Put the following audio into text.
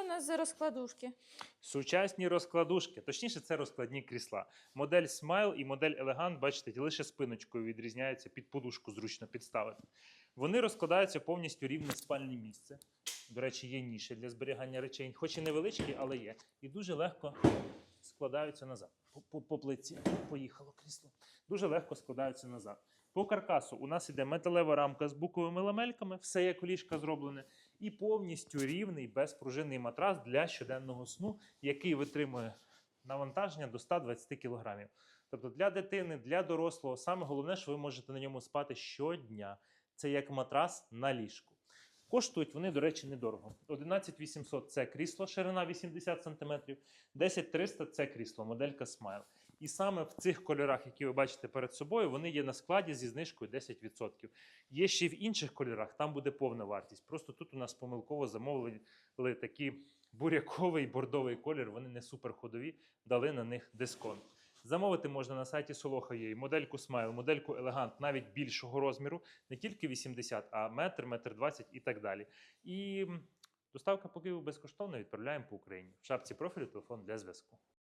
у нас за розкладушки? Сучасні розкладушки, точніше, це розкладні крісла. Модель Smile і модель Elegant, бачите, лише спиночкою відрізняються під подушку зручно підставити. Вони розкладаються повністю рівне спальне місце. До речі, є ніші для зберігання речей, хоч і невеличкі, але є. І дуже легко складаються назад. По, по, плиці поїхало крісло. Дуже легко складаються назад. По каркасу у нас іде металева рамка з буковими ламельками, все як ліжка зроблене, і повністю рівний безпружинний матрас для щоденного сну, який витримує навантаження до 120 кг. Тобто для дитини, для дорослого, саме головне, що ви можете на ньому спати щодня. Це як матрас на ліжку. Коштують вони, до речі, недорого. 11 800 – це крісло, ширина 80 см, 10 300 – це крісло, моделька Smile. І саме в цих кольорах, які ви бачите перед собою, вони є на складі зі знижкою 10%. Є ще й в інших кольорах, там буде повна вартість. Просто тут у нас помилково замовили такі буряковий бордовий колір, вони не суперходові, дали на них дисконт. Замовити можна на сайті Солоха є модельку Smile, модельку Elegant навіть більшого розміру, не тільки 80, а метр, метр 20 і так далі. І доставка по Києву безкоштовно відправляємо по Україні. В шапці профілю телефон для зв'язку.